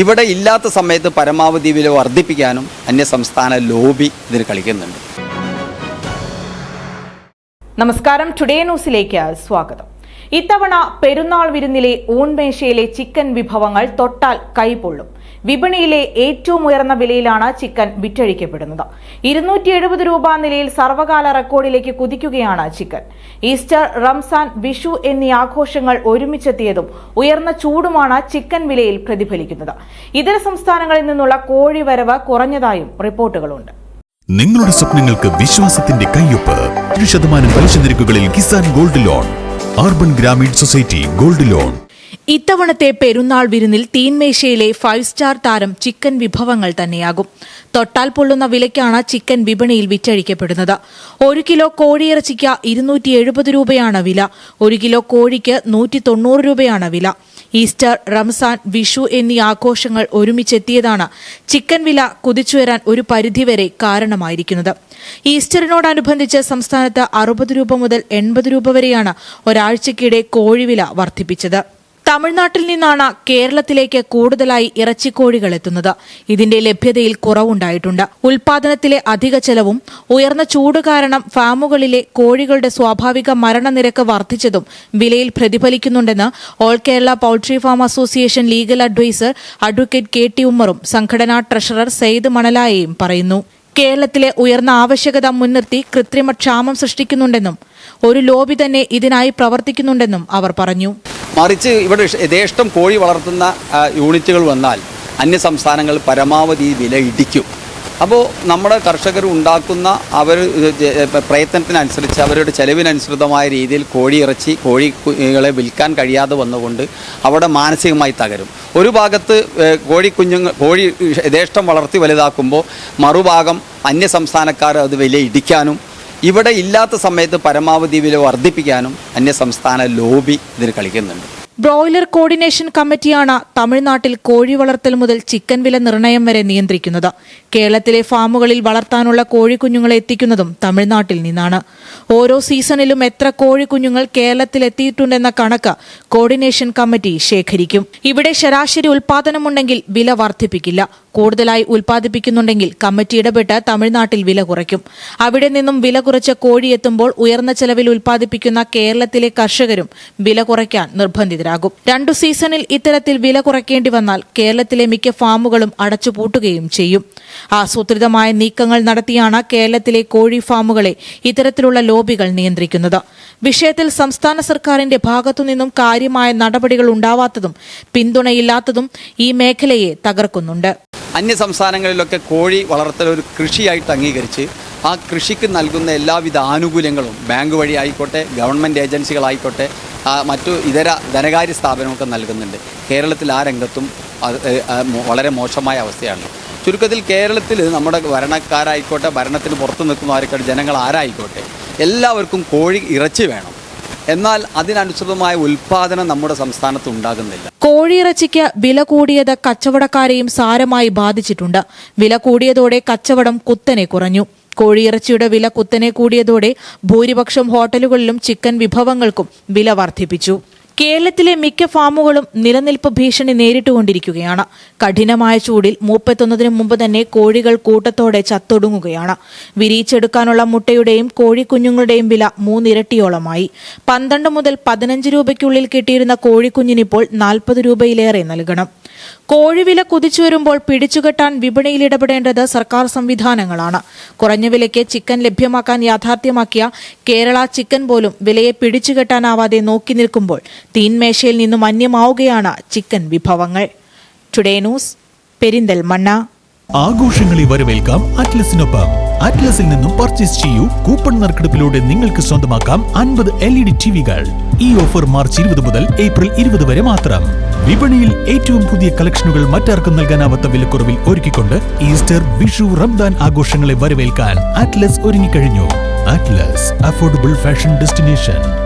ഇവിടെ ഇല്ലാത്ത സമയത്ത് പരമാവധി വില വർദ്ധിപ്പിക്കാനും അന്യസംസ്ഥാന ലോബി ഇതിന് കളിക്കുന്നുണ്ട്. നമസ്കാരം. ടുഡേ ന്യൂസിലേക്ക് സ്വാഗതം. ഇത്തവണ പെരുന്നാൾ വിരുന്നിലെ ഊൺമേശയിലെ ചിക്കൻ വിഭവങ്ങൾ തൊട്ടാൽ കൈപൊള്ളും. വിപണിയിലെ ഏറ്റവും ഉയർന്ന വിലയിലാണ് ചിക്കൻ വിറ്റഴിക്കപ്പെടുന്നത്. ഇരുന്നൂറ്റി എഴുപത് രൂപ നിലയിൽ സർവകാല റെക്കോർഡിലേക്ക് കുതിക്കുകയാണ് ചിക്കൻ. ഈസ്റ്റർ റംസാൻ വിഷു എന്നീ ആഘോഷങ്ങൾ ഒരുമിച്ചെത്തിയതും ഉയർന്ന ചൂടുമാണ് ചിക്കൻ വിലയിൽ പ്രതിഫലിക്കുന്നത്. ഇതര സംസ്ഥാനങ്ങളിൽ നിന്നുള്ള കോഴി വരവ് കുറഞ്ഞതായും റിപ്പോർട്ടുകളുണ്ട്. നിങ്ങളുടെ സ്വപ്നങ്ങൾക്ക് വിശ്വാസത്തിന്റെ കയ്യൊപ്പ്. ശതമാനം പലിശ നിരക്കുകളിൽ Kisan gold loan. Urban Grameen society gold loan ഇത്തവണത്തെ പെരുന്നാൾ വിരുന്നിൽ തീൻമേശയിലെ ഫൈവ് സ്റ്റാർ താരം ചിക്കൻ വിഭവങ്ങൾ തന്നെയാകും. തൊട്ടാൽ പൊള്ളുന്ന വിലയ്ക്കാണ് ചിക്കൻ വിപണിയിൽ വിറ്റഴിക്കപ്പെടുന്നത്. ഒരു കിലോ കോഴിയിറച്ചിക്ക് ഇരുന്നൂറ്റി എഴുപത് രൂപയാണ് വില. ഒരു കിലോ കോഴിക്ക് നൂറ്റി തൊണ്ണൂറ് രൂപയാണ് വില. ഈസ്റ്റർ റംസാൻ വിഷു എന്നീ ആഘോഷങ്ങൾ ഒരുമിച്ചെത്തിയതാണ് ചിക്കൻ വില കുതിച്ചുയരാൻ ഒരു പരിധിവരെ കാരണമായിരിക്കുന്നത്. ഈസ്റ്ററിനോടനുബന്ധിച്ച് സംസ്ഥാനത്ത് അറുപത് രൂപ മുതൽ എൺപത് രൂപ വരെയാണ് ഒരാഴ്ചക്കിടെ കോഴിവില വർദ്ധിപ്പിച്ചത്. തമിഴ്നാട്ടിൽ നിന്നാണ് കേരളത്തിലേക്ക് കൂടുതലായി ഇറച്ചിക്കോഴികൾ എത്തുന്നത്. ഇതിന്റെ ലഭ്യതയിൽ കുറവുണ്ടായിട്ടുണ്ട്. ഉൽപാദനത്തിലെ അധിക ചെലവും ഉയർന്ന ചൂട് കാരണം ഫാമുകളിലെ കോഴികളുടെ സ്വാഭാവിക മരണനിരക്ക് വർദ്ധിച്ചതും വിലയിൽ പ്രതിഫലിക്കുന്നുണ്ടെന്ന് all Kerala poultry farm association legal adviser advocate K T ഉമ്മറും സംഘടനാ ട്രഷറർ സെയ്ദ് മണലായയും പറയുന്നു. കേരളത്തിലെ ഉയർന്ന ആവശ്യകത മുൻനിർത്തി കൃത്രിമ ക്ഷാമം സൃഷ്ടിക്കുന്നുണ്ടെന്നും ഒരു ലോബി തന്നെ ഇതിനായി പ്രവർത്തിക്കുന്നുണ്ടെന്നും അവർ പറഞ്ഞു. മറിച്ച് ഇവിടെ യഥേഷ്ടം കോഴി വളർത്തുന്ന യൂണിറ്റുകൾ വന്നാൽ അന്യ സംസ്ഥാനങ്ങൾ പരമാവധി വില ഇടിക്കും. അപ്പോൾ നമ്മുടെ കർഷകർ ഉണ്ടാക്കുന്ന അവർ പ്രയത്നത്തിനനുസരിച്ച് അവരുടെ ചെലവിനനുസൃതമായ രീതിയിൽ കോഴി ഇറച്ചി കോഴികളെ വിൽക്കാൻ കഴിയാതെ വന്നുകൊണ്ട് അവിടെ മാനസികമായി തകരും. ഒരു ഭാഗത്ത് കോഴിക്കുഞ്ഞുങ്ങൾ കോഴി കുഞ്ഞുങ്ങൾ കോഴി യഥേഷ്ടം വളർത്തി വലുതാക്കുമ്പോൾ മറുഭാഗം അന്യ സംസ്ഥാനക്കാർ അത് വില ഇടിക്കാനും ഇവിടെ ഇല്ലാത്ത സമയത്ത് പരമാവധി വില വർദ്ധിപ്പിക്കാനും അന്യസംസ്ഥാന ലോബി ഇതിന് കളിക്കുന്നുണ്ട്. ബ്രോയിലർ കോർഡിനേഷൻ കമ്മിറ്റിയാണ് തമിഴ്നാട്ടിൽ കോഴി വളർത്തൽ മുതൽ ചിക്കൻ വില നിർണയം വരെ നിയന്ത്രിക്കുന്നത്. കേരളത്തിലെ ഫാമുകളിൽ വളർത്താനുള്ള കോഴിക്കുഞ്ഞുങ്ങളെ എത്തിക്കുന്നതും തമിഴ്നാട്ടിൽ നിന്നാണ്. ഓരോ സീസണിലും എത്ര കോഴിക്കുഞ്ഞുങ്ങൾ കേരളത്തിൽ എത്തിയിട്ടുണ്ടെന്ന കണക്ക് കോർഡിനേഷൻ കമ്മിറ്റി ശേഖരിക്കും. ഇവിടെ ശരാശരി ഉൽപാദനമുണ്ടെങ്കിൽ വില വർദ്ധിപ്പിക്കില്ല. കൂടുതലായി ഉൽപ്പാദിപ്പിക്കുന്നുണ്ടെങ്കിൽ കമ്മിറ്റി ഇടപെട്ട് തമിഴ്നാട്ടിൽ വില കുറയ്ക്കും. അവിടെ നിന്നും വില കുറച്ച കോഴി എത്തുമ്പോൾ ഉയർന്ന ചെലവിൽ ഉൽപ്പാദിപ്പിക്കുന്ന കേരളത്തിലെ കർഷകരും വില കുറയ്ക്കാൻ നിർബന്ധിതരാകും രണ്ടു സീസണിൽ ഇത്തരത്തിൽ വില കുറയ്ക്കേണ്ടി വന്നാൽ കേരളത്തിലെ മിക്ക ഫാമുകളും അടച്ചുപൂട്ടുകയും ചെയ്യും. ആസൂത്രിതമായ നീക്കങ്ങൾ നടത്തിയാണ് കേരളത്തിലെ കോഴി ഫാമുകളെ ഇത്തരത്തിലുള്ള ലോബികൾ നിയന്ത്രിക്കുന്നത്. വിഷയത്തിൽ സംസ്ഥാന സർക്കാരിന്റെ ഭാഗത്തുനിന്നും കാര്യമായ നടപടികൾ ഉണ്ടാവാത്തതും പിന്തുണയില്ലാത്തതും ഈ മേഖലയെ തകർക്കുന്നുണ്ട്. അന്യ സംസ്ഥാനങ്ങളിലൊക്കെ കോഴി വളർത്തൽ ഒരു കൃഷിയായിട്ട് അംഗീകരിച്ച് ആ കൃഷിക്ക് നൽകുന്ന എല്ലാവിധ ആനുകൂല്യങ്ങളും ബാങ്ക് വഴി ആയിക്കോട്ടെ ഗവൺമെന്റ് ഏജൻസികളായിക്കോട്ടെ മറ്റു ഇതര ധനകാര്യ സ്ഥാപനങ്ങൾക്ക് നൽകുന്നുണ്ട്. കേരളത്തിൽ ആ രംഗത്തും വളരെ മോശമായ അവസ്ഥയാണ്. ചുരുക്കത്തിൽ കേരളത്തിൽ നമ്മുടെ ഭരണക്കാരായിക്കോട്ടെ ഭരണത്തിന് പുറത്ത് നിൽക്കുന്നവരായിക്കോട്ടെ ജനങ്ങൾ ആരായിക്കോട്ടെ എല്ലാവർക്കും കോഴി ഇറച്ചി വേണം. എന്നാൽ അതിനനുസൃതമായ ഉൽപാദനം നമ്മുടെ സംസ്ഥാനത്ത് ഉണ്ടാകുന്നില്ല. കോഴിയിറച്ചിക്ക് വില കൂടിയത് കച്ചവടക്കാരെയും സാരമായി ബാധിച്ചിട്ടുണ്ട്. വില കൂടിയതോടെ കച്ചവടം കുത്തനെ കുറഞ്ഞു. കോഴിയിറച്ചിയുടെ വില കുത്തനെ കൂടിയതോടെ ഭൂരിപക്ഷം ഹോട്ടലുകളിലും ചിക്കൻ വിഭവങ്ങൾക്കും വില വർദ്ധിപ്പിച്ചു കേരളത്തിലെ മിക്ക ഫാമുകളും നിലനിൽപ്പ് ഭീഷണി നേരിട്ടുകൊണ്ടിരിക്കുകയാണ്. കഠിനമായ ചൂടിൽ മൂപ്പത്തൊന്നതിനു മുമ്പ് തന്നെ കോഴികൾ കൂട്ടത്തോടെ ചത്തൊടുങ്ങുകയാണ്. വിരിയിച്ചെടുക്കാനുള്ള മുട്ടയുടെയും കോഴിക്കുഞ്ഞുങ്ങളുടെയും വില മൂന്നിരട്ടിയോളമായി. പന്ത്രണ്ട് മുതൽ പതിനഞ്ച് രൂപയ്ക്കുള്ളിൽ കിട്ടിയിരുന്ന കോഴിക്കുഞ്ഞിനിപ്പോൾ നാൽപ്പത് രൂപയിലേറെ നൽകണം. കോഴിവില കുതിച്ചു വരുമ്പോൾ പിടിച്ചുകെട്ടാൻ വിപണിയിൽ ഇടപെടേണ്ടത് സർക്കാർ സംവിധാനങ്ങളാണ്. കുറഞ്ഞ വിലയ്ക്ക് ചിക്കൻ ലഭ്യമാക്കാൻ യാഥാർത്ഥ്യമാക്കിയ കേരള ചിക്കൻ പോലും വിലയെ പിടിച്ചുകെട്ടാനാവാതെ നോക്കി നിൽക്കുമ്പോൾ തീൻമേശയിൽ നിന്നും അന്യമാവുകയാണ് ചിക്കൻ വിഭവങ്ങൾ. ടുഡേ ന്യൂസ് പെരിന്തൽമണ്ണ ആഘോഷങ്ങളെ വരവേൽക്കാം അറ്റ്ലസിനൊപ്പം. അറ്റ്ലസിൽ നിന്നും പർച്ചേസ് ചെയ്യൂ കൂപ്പൺ നറുക്കെടുപ്പിലൂടെ നിങ്ങൾക്ക് സ്വന്തമാക്കാം അൻപത് എൽ ഇ ഡി ടിവികൾ. ഈ ഓഫർ മാർച്ച് ഇരുപത് മുതൽ ഏപ്രിൽ ഇരുപത് വരെ മാത്രം. വിപണിയിൽ ഏറ്റവും പുതിയ കളക്ഷനുകൾ മറ്റാർക്കും നൽകാനാവാത്ത വിലക്കുറവിൽ ഒരുക്കിക്കൊണ്ട് ഈസ്റ്റർ വിഷു റംദാൻ ആഘോഷങ്ങളെ വരവേൽക്കാൻ അറ്റ്ലസ് ഒരുങ്ങിക്കഴിഞ്ഞു. Atlas affordable fashion destination